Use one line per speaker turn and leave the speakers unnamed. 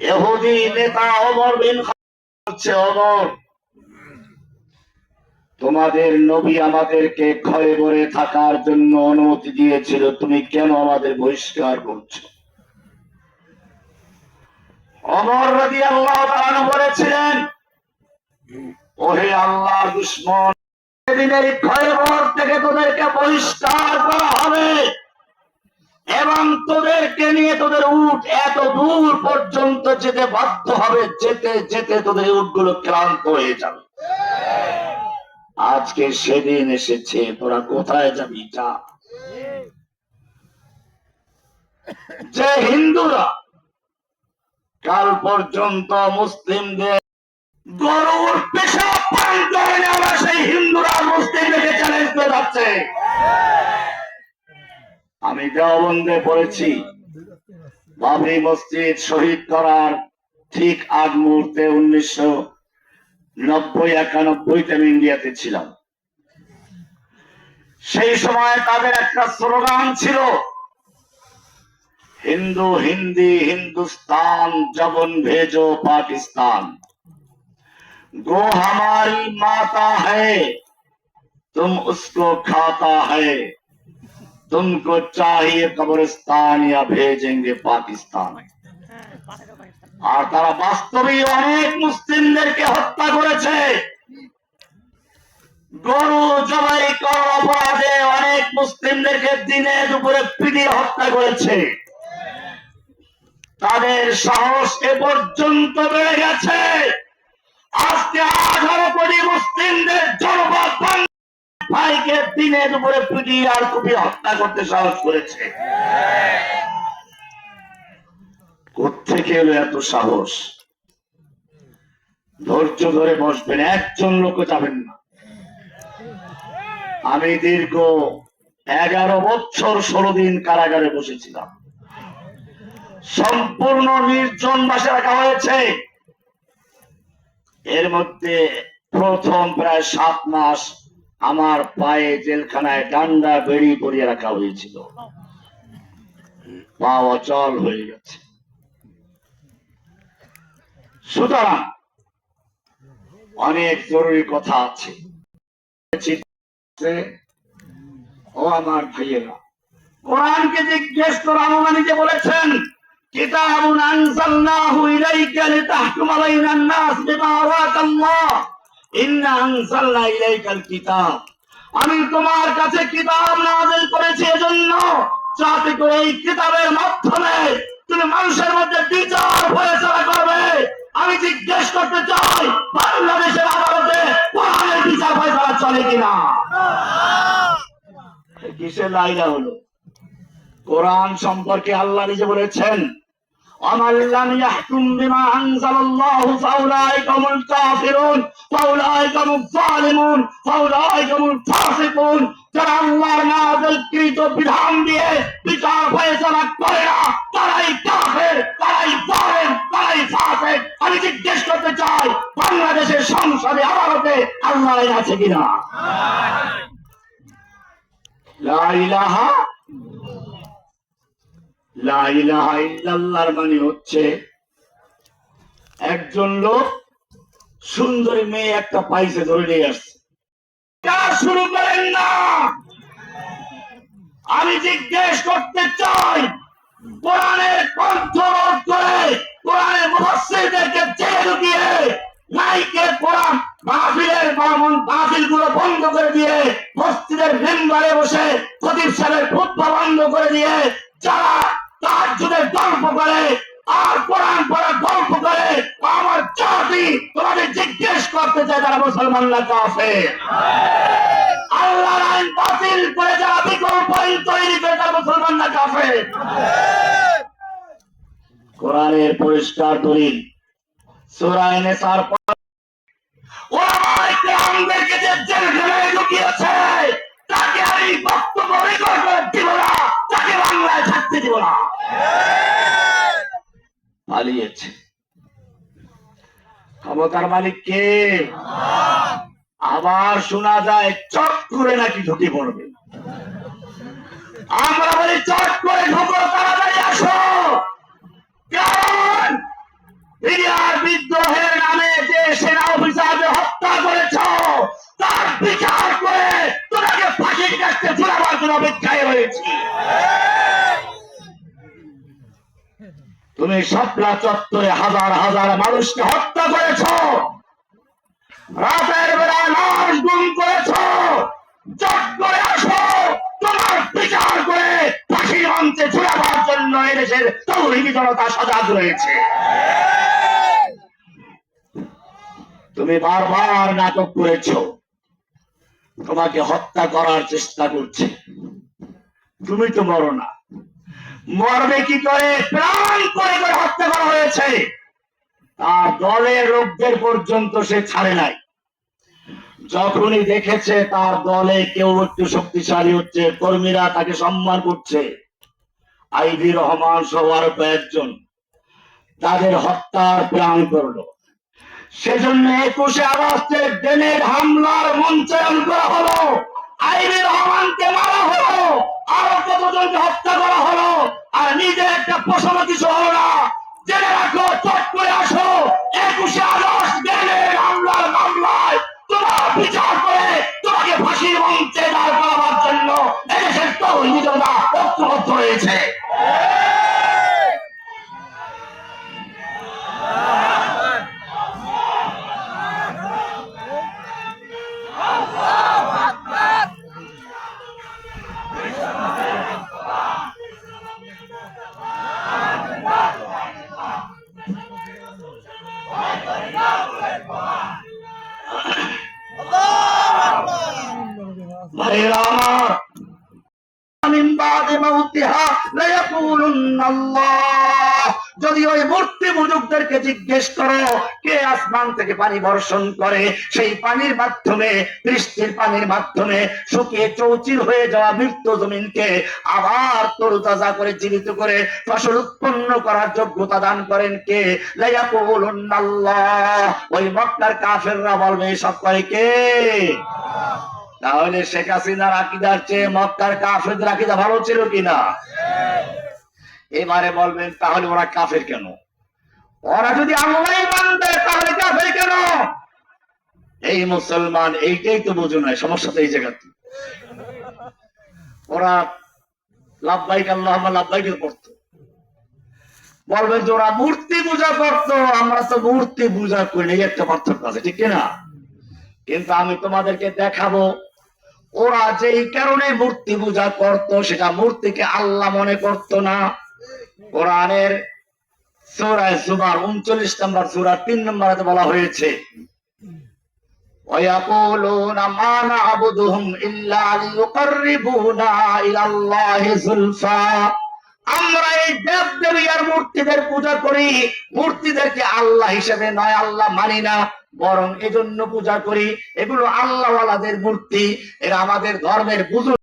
এহুদি নেতা অমর বিন হচ্ছে অমর তোমাদের নবী আমাদেরকে ঘরে ঘরে থাকার জন্য অনুমতি দিয়েছিল, তুমি কেন আমাদের বহিষ্কার করছ? অমর রাজি আল্লাহ বলেছিলেন, ওহে আল্লাহ দুশ্মন, সেদিনের ঘর থেকে তোদেরকে বহিষ্কার করা হবে। এবং তোদেরকে নিয়ে তোদের উঠ এত দূর পর্যন্ত যেতে বাধ্য হবে, যেতে যেতে তোদের উটগুলো ক্লান্ত হয়ে যাবে। আজকে সেদিন এসেছে, তোরা কোথায় যাবি, যা। যে হিন্দুরা কাল পর্যন্ত মুসলিমদের গরুর পেশাব পান করে নেওয়া সেই হিন্দুরা মুসলিমদেরকে চ্যালেঞ্জ করে যাচ্ছে। আমি দেওবন্দে পড়েছি। বাবরি মসজিদ শহীদ করার ঠিক আগ মুহূর্তে উনিশশো নব্বই একানব্বইতে আমি ইন্ডিয়াতে ছিলাম। সেই সময় তাদের একটা স্লোগান ছিল, হিন্দু, হিন্দি, হিন্দুস্তান, জবন ভেজ পাকিস্তান। গো হামারি মাতা হ্যাঁ তুম উসকো খাতা হ্যাঁ। तुमको चाहिए कब्रिस्तान या भेजेंगे पाकिस्तान আর তারা বাস্তবেই অনেক মুসলিমদেরকে হত্যা করেছে গরু জবাই করার অপরাধে অনেক মুসলিমদেরকে দিনে দুপুরে পিটিয়ে হত্যা করেছে তাদের সাহস এ পর্যন্ত বেড়ে গেছে আজকে আঠারো কোটি মুসলিমদের জনপদ বাংলা ভাইকে দিনে দুপুরে পিটিয়ে আর কুপিয়ে হত্যা করতে সাহস করেছে। কোথেকে এলো এত সাহস? ধৈর্য ধরে বসবেন, একজন লোক যাবেন না। আমি দীর্ঘ এগারো বছর ষোলো দিন কারাগারে বসেছিলাম। সম্পূর্ণ নির্জন বাসে রাখা হয়েছে। এর মধ্যে প্রথম প্রায় সাত মাস আমার পায়ে জেলখানায় ডান্ডা বেড়ি পরিয়ে রাখা হয়েছিল। পা অচল হয়ে গেছে। সুতরাং অনেক জরুরি কথা আছে। ও আমার ভাইয়েরা, কোরআনকে জিজ্ঞেস করে আল্লাহ নিজে বলেছেন, কিতাবুন আনজালনাহু ইলাইকা লিতাহকুমা বাইনান নাস বিমা আরাকাল্লাহ। আমি তোমার কাছে কিতাব নাযিল করেছি এজন্য যাতে করে এই কিতাবের মাধ্যমে তুমি মানুষের মধ্যে বিচার ফয়সালা করবে। আমি জিজ্ঞেস করতে চাই, বাংলাদেশের আদালতে কোরআনের বিচার ফয়সালা চলে কিনা? কিসের লাইলা হলো? কোরআন সম্পর্কে আল্লাহ নিজে বলেছেন ومن لم يحكم بما أنزل الله فأولئك هم الكافرون فأولئك هم الظالمون فأولئك هم الفاسقون যারা আল্লাহর নাযিলকৃত বিধান দিয়ে বিচার ফয়সালা করে না তারাই কাফের তারাই জালেম তারাই ফাসিক আমি জিজ্ঞেস করতে চাই বাংলাদেশের সংসদে আদালতে আল্লাহ আইন আছে কিনা লা ইলাহা মানে হচ্ছে, একজন লোক সুন্দরী মেয়ে একটা পাইছে ধরে নিয়ে আসছে। শুরু করেন না। আমি জিজ্ঞেস করতে চাই গুলো বন্ধ করে দিয়ে বসে খতিব সাহেবের খুতবা বন্ধ করে দিয়ে যারা তার গল্প করে, আর কোরআন পড়ার গল্প করে, আমার জাতি তোমাদের জিজ্ঞেস করতে চাই তারা মুসলমান না কাফের। আল্লাহর আইন বাতিল করে যারা বিকল্প আইন তৈরি করে তারা মুসলমান না কাফের। কোরআনের পরিষ্কার দলিল সুরায় নেসার ওলামায়ে কেরামদেরকে যে জেলখানায় ঢুকিয়েছে তাকে আমি বক্তব্য রেকর্ড দিব না তাকে বাংলায় থাকতে দিব না পালিয়েছে। ক্ষমতার মালিক কে? আবার শোনা যায় চট করে নাকি ঢুকে পড়বে। আমরা বলি, চট করে ঢুকো, তাড়াতাড়ি আসো। তুমি শাপলা চত্বরে হাজার হাজার মানুষকে হত্যা করেছ। রাতের বেলা লাশ গুম করেছ। করে আসো, তোমার বিচার করে জন্য এদেশের জনতা সজাগ রয়েছে। তুমি বারবার নাটক করেছ। তোমাকে হত্যা করার চেষ্টা করছে। তুমি তো মরো না। মরবে কি করে? প্রাণ করে করে হত্যা করা হয়েছে। তার দলের লোকদের পর্যন্ত সে ছাড়ে নাই। যখনই দেখেছে তার দলে কেউ একটু শক্তিশালী হচ্ছে, কর্মীরা তাকে সম্মান করছে। আইভি রহমান সহ আরও কয়েকজন তাদের হত্যার প্রাণ করল। সেজন্য একুশে আগস্টের ডেনের হামলার মঞ্চায়ন করা হলো। আইবি রহমানকে মারা হলো। আরও কতজনকে হত্যা করা হলো? আর নিজে একটা প্রশ্ন কিছু হলো না। জেনে রাখো, চট করে আসো। একুশে আগস্ট ডেনের হামলার মামলায় তোমার বিচার করে তোমাকে ফাঁসির মঞ্চে দাঁড় করাবার জন্য এদেশের তো নিজেরা ঐক্যবদ্ধ হয়েছে ভাইরা যদি ওই মূর্তি মুজুকদেরকে জিজ্ঞেস করো, কে আসমান থেকে পানি বর্ষণ করে, সেই পানির মাধ্যমে, বৃষ্টির পানির মাধ্যমে শুকিয়ে চৌচির হয়ে যাওয়া মৃত্য জমিনকে আবার তরুতাজা করে জীবিত করে ফসল উৎপন্ন করার যোগ্যতা দান করেন কে? লাইয়া কবুল ওই মক্কার কাফেররা বলবে, সব করে কে? তাহলে শেখ হাসিনার আকিদার চেয়ে মক্কার কাফেরদের আকিদা ভালো ছিল কিনা? এবারে বলবেন, তাহলে ওরা কাফের কেন? ওরা যদি আল্লাহ মানবে তাহলে কাফের কেন? এই মুসলমান এইটাই তো বুঝো নয় সমস্যা তো এই জায়গাতে। ওরা লাভবাইক আল্লাহ লাভবাইক করতো বলবেন যে ওরা মূর্তি পূজা করতো, আমরা তো মূর্তি পূজা করি একটা পার্থক্য আছে, ঠিক কিনা? কিন্তু আমি তোমাদেরকে দেখাবো ওরা যেই কারণে মূর্তি পূজা করত সেটা মূর্তিকে আল্লাহ মনে করত না কোরআনের সুরায় সুবার উনচল্লিশ নম্বর সুরা তিন নম্বরে বলা হয়েছে ويقولون ما نعبدهم إلا ليقربونا إلى الله زلفى আমরা এই দেব দেবী আর মূর্তিদের পূজা করি মূর্তিদেরকে আল্লাহ হিসেবে নয় আল্লাহ মানি না বরং এজন্য পূজা করি। এগুলো আল্লাহওয়ালাদের মূর্তি। এরা আমাদের ধর্মের বুজুর্গ।